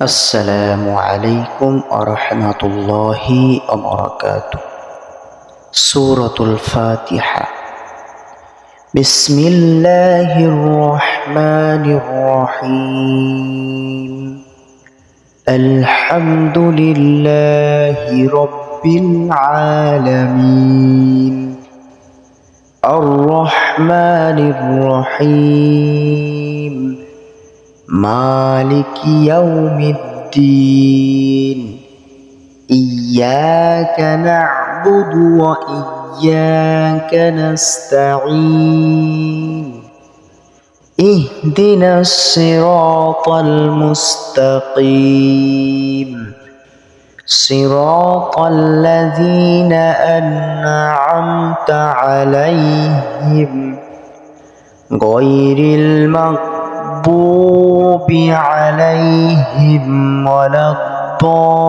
السلام عليكم ورحمة الله وبركاته. سورة الفاتحة. بسم الله الرحمن الرحيم. الحمد لله رب العالمين. الرحمن الرحيم. مالك يوم الدين. إياك نعبد وإياك نستعين. اهدنا الصراط المستقيم. صراط الذين أنعمت عليهم غير المغضوب عليهم ولا الضالين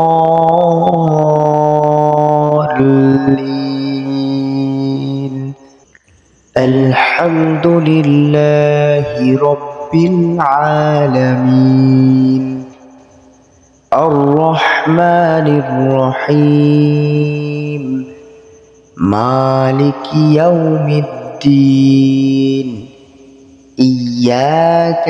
الحمد لله رب العالمين الرحمن الرحيم مالك يوم الدين إياك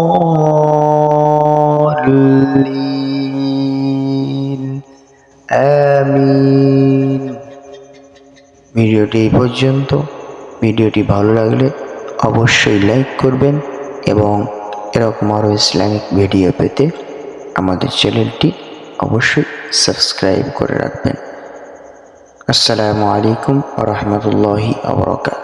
আমিন। ভিডিওটি এই পর্যন্ত। ভিডিওটি ভালো লাগলে অবশ্যই লাইক করবেন এবং এরকম আরও ইসলামিক ভিডিও পেতে আমাদের চ্যানেলটি অবশ্যই সাবস্ক্রাইব করে রাখবেন। আসসালামু আলাইকুম রহমতুল্লাহি আবরকাত